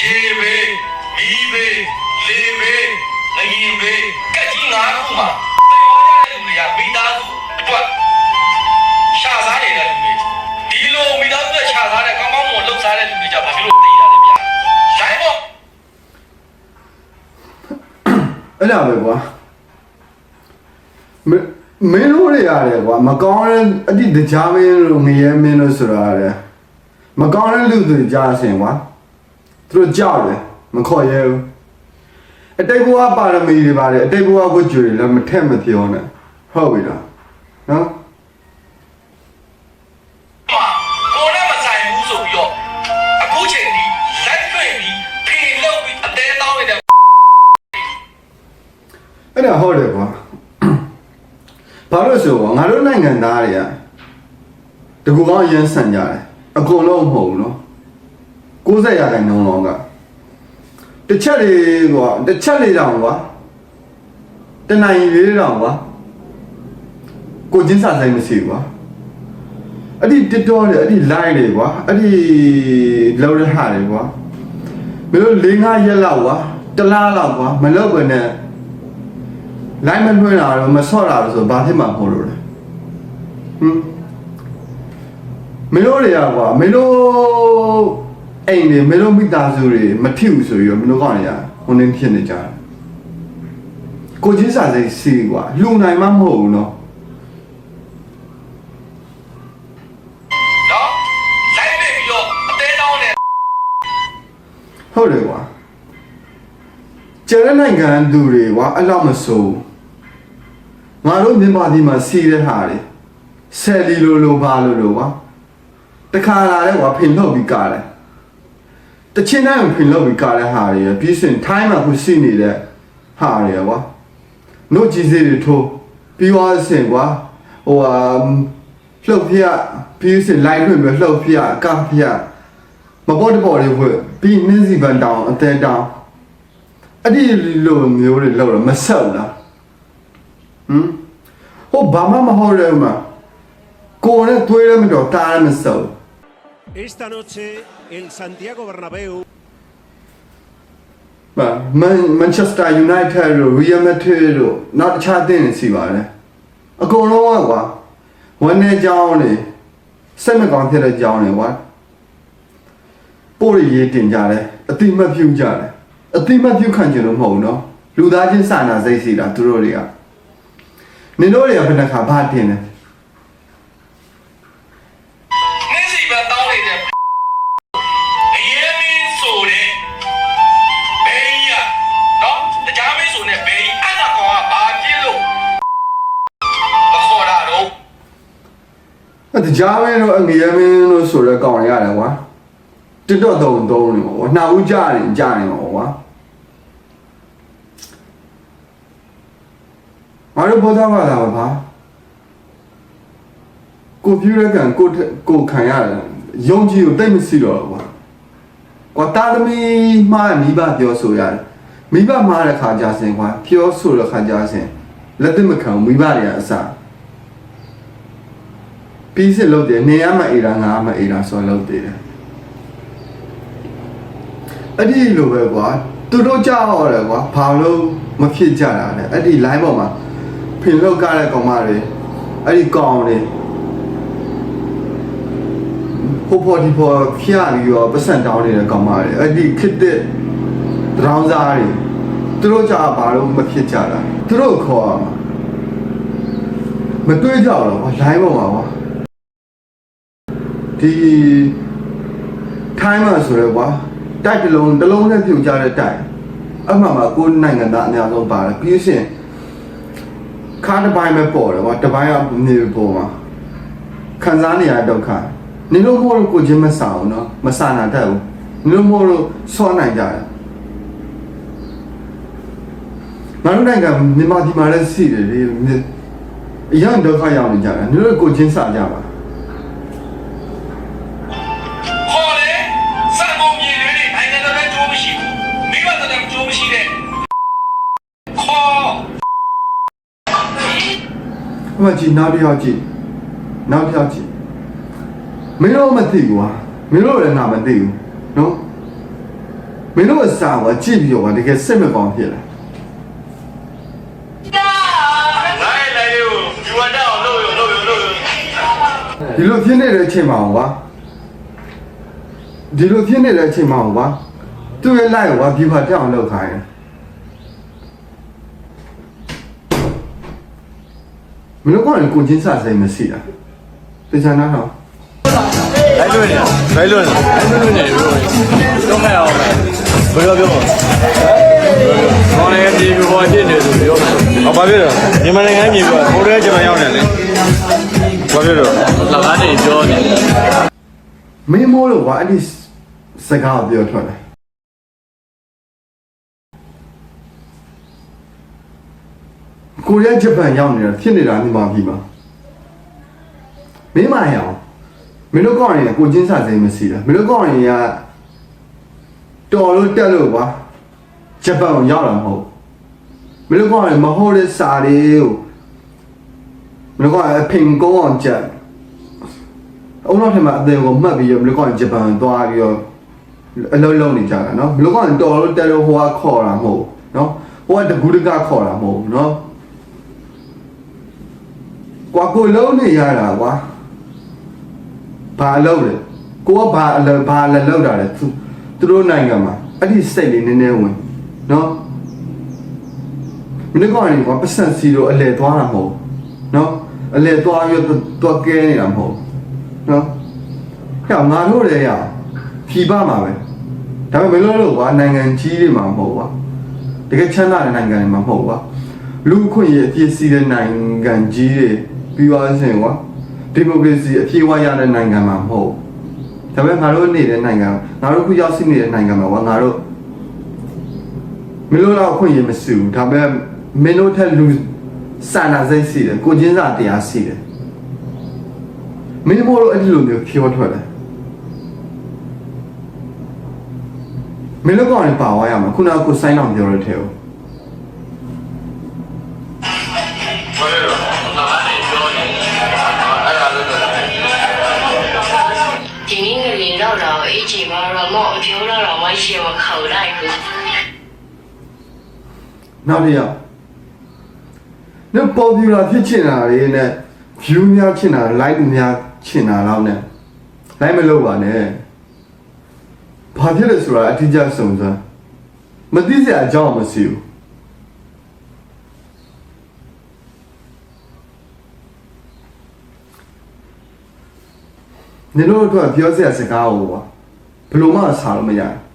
ရေဘေးမီးဘေးလေဘေးငရင်ဘေးကက်ကြီးငါးခုမှာတိတ်သွားကြတဲ့လူတွေကမိသားစုအတွက်ရှာစားနေတဲ့လူတွေဒီလိုမိသားစုနဲ့ရှာစားတဲ့ကောင်းကောင်းမွန်လှုပ်ရှားတဲ့လူတွေကြဘာဖြစ်လို့သိရတယ်ဗျာဆိုင်ပေါ့အဲ့ဒါပဲကွာမမင်းတို့တွေရတယ်ကွာမကောင်းတဲ့အတိတရားမင်းတို့ငရဲမင်းတို့ဆိုတာရတယ်မကောင်းတဲ့လူတွေကြားစင်ကွာ သူတို့ကြောက်တယ်မခေါ်ရဲဘူးအတိတ်ဘဝပါရမီတွေပါတယ်အတိတ်ဘဝကိုကြွေလည်းမထက်မပြောနဲ့ဟုတ်ပြီလားနော်မှာကိုယ်နဲ့မဆိုင်ဘူးဆိုပြီးတော့အခုချိန်ဒီလက်တွေ့ပြီးဖေလို့ပြီးအသေးတောင်းနေတဲ့အဲ့ဒါဟုတ်တယ်ကွာဘာလို့ဆိုတော့ငါတို့နိုင်ငံသားတွေကတကူကောင်းရမ်းဆန်ကြတယ်အကုန်လုံးမဟုတ်ဘူးနော် 90ရာခိုင်နှုန်းလောကတစ်ချက်လေးကွာတစ်ချက်လေးတောင်ကွာတနိုင်လေးတောင်ကွာကိုချင်းစာဆိုင်မရှိဘူးကွာအဲ့ဒီ TikTok တွေအဲ့ဒီ line တွေကွာအဲ့ဒီလောက်ရဟာတွေကွာမင်းတို့၄၅ရက်လောက်ကွာတစ်လားလောက်ကွာမလောက်ပဲနဲ့လိုက်မလွှဲတာတော့မဆော့တာတော့ဆိုဘာဖြစ်မှာမဟုတ်လို့လဲဟမ်မင်းတို့တွေကကွာမင်းတို့ အိမ်တွေမင်းတို့မိသားစုတွေမထီဘူးဆိုပြီးတော့မင်းတို့ကောင်တွေကဟိုနေဖြစ်နေကြတယ်ကိုကြီးစာစိတ်စီကွာလူနိုင်မှမဟုတ်ဘူးနော်နော်လိုက်နေပြီးတော့အသေးတောင်းနေဟုတ်တယ်ကွာကျန်တဲ့နိုင်ငံသူတွေကွာအဲ့လောက်မဆိုးငါတို့မြန်မာပြည်မှာစီးတဲ့ဟာတွေဆယ်လီလိုလိုပါလိုလိုကွာတခါလာတဲ့ကွာဖင်ထုတ်ပြီးကားတယ် တချင်းတိုင်းကိုဖင်လို့ပြီးကားတဲ့ဟာတွေရပြီးစင်ထိုင်းမှာခုရှိနေတဲ့ဟာတွေရကွာနှုတ်ကြီးစေးတွေထိုးပြီးသွားစင်ကွာဟိုဟာလှုပ်ဖျက်ပြီးစင်လိုက်လွှင့်ပြီးလှုပ်ဖျက်ကပ်ဖျက်မပေါ်တပေါ်တွေဝှက်ပြီးနင်းစီပန်တောင်အသေးတောင်အဲ့ဒီလိုမျိုးတွေလောက်တော့မဆက်ဘူးလားဟမ်ဟိုဘာမှမဟုတ်တယ်မှာကိုယ်နဲ့သွေးလည်းမတော်တားလည်းမဆုပ် Esta noche el Santiago Bernabéu ပါမန်မန်ချက်စတာယူနိုက်တက်တို့ရီယယ်မက်ဒရစ်တို့နောက်တခြားအသင်းတွေစီပါတယ်အကုန်လုံးကကွာဝန်နေကြောင်းနေစိတ်မကောင်းဖြစ်တဲ့ကြောင်းနေကွာပို့ရရေးတင်ကြတယ်အတိမတ်ပြုကြတယ်အတိမတ်ပြုခံကြလို့မဟုတ်ဘူးနော်လူသားချင်းစာနာစိတ်စီတာသူတို့တွေကနင်တို့တွေကဘယ်နှခါဘာတင်လဲ ကြားမင်းတို့အငရဲမင်းတို့ဆိုရဲကောင်းရတယ်ကွာတစ်တော့တုံတုံးနေပေါ့ကွာနှာဦးကြနေကြနေပေါ့ကွာငါတို့ဘောသားပါလားဗျာကိုပြူရကန်ကိုထကိုခံရတယ်ယုံကြည်ကိုတိတ်မရှိတော့ဘူးကွာကွာတာသမီမှားမိဘပြောဆိုရတယ်မိဘမှားတဲ့ခါကြစင်ကွာပြောဆိုတဲ့ခါကြစင်လက်သက်မခံဘူးမိဘတွေကအစား ပြီးစစ်လုပ်တယ်နေရမအေးတာငါမအေးတာဆိုလုပ်တယ်အဲ့ဒီလိုပဲကွာသူတို့ကြောက်ရတယ်ကွာဘာလို့မဖြစ်ကြတာလဲအဲ့ဒီ line ပေါ်မှာဖင်လောက်ကားတဲ့ကောင်မတွေအဲ့ဒီကောင်တွေဟိုပေါ်ဒီပေါ်ဖျားပြီးတော့ပတ်စံတောင်းနေတဲ့ကောင်မတွေအဲ့ဒီခစ်တဲ့ဒရောင်းစားတွေသူတို့ကြောက်ဘာလို့မဖြစ်ကြတာသူတို့ခေါ်ရမှာမတွေးကြတော့ကွာ line ပေါ်မှာကွာ ဒီထိုင်းမှာဆိုရဲကွာတိုက်တစ်လုံးတစ်လုံးနဲ့ပြုတ်ကြတဲ့တိုက်အမှန်မှာကိုယ်နိုင်ငံသားအများဆုံးပါတယ်ပြီးရင်ခါတစ်ပိုင်းပဲပေါ်တယ်ကွာတစ်ပိုင်းကနေပေါ်မှာခံစားနေရတဲ့ဒုက္ခနင်တို့မို့လို့ကိုချင်းမဆာဘူးနော်မဆာနာတတ်ဘူးနင်တို့မို့လို့ဆွမ်းနိုင်ကြတယ်ငါတို့နိုင်ငံမြန်မာပြည်မှာလည်းရှိတယ်လေအရင်ဒုက္ခရောက်နေကြတယ်နင်တို့ကိုချင်းစာကြပါ အမကြီးနောက်တစ်ယောက်ကြည့်နောက်တစ်ယောက်ကြည့်မင်းတို့မသိဘူးကွာမင်းတို့လည်းငါမသိဘူးနော်မင်းတို့အစာကကြည့်ပြီးတော့ကတကယ်စစ်မကောင်းဖြစ်လာငါရဲ့လိုက်လေးကိုယူဝတ်တောင်းလို့ရလို့ရလို့ရဒီလိုဖြစ်နေတဲ့အချိန်မှာဟောကွာဒီလိုဖြစ်နေတဲ့အချိန်မှာဟောကွာသူ့ရဲ့လိုက်ကိုကွာဒီဖာတက်အောင်လုပ်ခိုင်းတယ် မင်းတို့ကလည်းကိုချင်းစားစိတ်မရှိတာတခြားနားတော့လိုက်လွတ်နေလိုက်လွတ်နေလိုက်လွတ်နေတော့မဲ့အောင်ဘယ်လိုပြောခေါင်းလေးပြေပြီးဟောဖြစ်နေဆိုပြောမယ်ဟောဘာဖြစ်တော့မြန်မာနိုင်ငံပြေပြီးဟိုတဲကျွန်တော်ရောက်နေလေဘာဖြစ်တော့လကားနေပြောနေမင်းမိုးလို့ကွာအဲ့ဒီစကားကိုပြောထွက်တယ် ကိုရီးယားဂျပန်ရောက်နေတာဖြစ်နေတာဒီမှာပြီပါမင်းမရအောင်မင်းတို့ကောင်းရင်ကိုချင်းစားစိတ်မရှိတာမင်းတို့ကောင်းရင်ကတော်လို့တက်လို့ကွာဂျပန်ကိုရောက်လာမဟုတ်မင်းတို့ကောင်းရင်မဟုတ်တဲ့စာတွေကိုမင်းတို့ကောင်းရင်အဖင်ကောင်းအောင်ကြက် အုံနောက်ထက်မှာအသေးကိုမှတ်ပြီးတော့မလို့ကောင်းဂျပန်သွားပြီးတော့အလုံးလုံးနေကြတာเนาะမလို့ကောင်းတော်လို့တက်လို့ဟိုကခေါ်တာမဟုတ်เนาะဟိုကတကူတကခေါ်တာမဟုတ်เนาะ ကွာကိုလုံးနေရတာကွာဘာလုပ်လဲကိုကဘာအလုပ်ဘာလည်းလုပ်တာလဲသူသူတို့နိုင်ငံမှာအဲ့ဒီစိတ်လေးနည်းနည်းဝင်နော်မင်းကောင်နေကွာပတ်စံစီတော့အလဲသွားတာမဟုတ်နော်အလဲသွားရတော့ကဲနေတာမဟုတ်နော်ဟဲ့ငါတို့လည်းရဖြီးပါမှာပဲဒါပေမဲ့မလို့လို့ကွာနိုင်ငံကြီးတွေမှာမဟုတ်ကွာတကယ်ချမ်းသာတဲ့နိုင်ငံတွေမှာမဟုတ်ကွာလူခွင့်ရအပြည့်စည်တဲ့နိုင်ငံကြီးတွေ ပြီးသွားစဉ်ကွာဒီမိုကရေစီအပြည့်အဝရတဲ့နိုင်ငံမှာမဟုတ်ဒါပေမဲ့ငါတို့နေတဲ့နိုင်ငံငါတို့ခုရောက်ရှိနေတဲ့နိုင်ငံမှာကွာငါတို့မလို့တော့အခွင့်အရေးမရှိဘူးဒါပေမဲ့မင်းတို့ထက်လူစာနာစိတ်ရှိတယ်ကိုချင်းစာတရားရှိတယ်မင်းမို့လို့အဲ့ဒီလိုမျိုးဖြောထွက်တယ်မင်းတို့ကောင်ရင်ပါသွားရမှာခုနကကိုစိုင်းအောင်ပြောရတဲ့ထဲကို ကျိုးတော့တော့မရှိမခေါ်လိုက်ဘူးနောက်တစ်ယောက်နော် popular ဖြစ်ချင်တာတွေနဲ့ view များချင်တာ like များချင်တာတော့ ਨੇ like မလုပ်ပါနဲ့ဘာဖြစ်လဲဆိုတာအတိအကျစုံစမ်းမသိစရာအကြောင်းမရှိဘူးနေလို့တော့ပြောစရာစကားဟောကွာဘယ်လိုမှစားလို့မရဘူး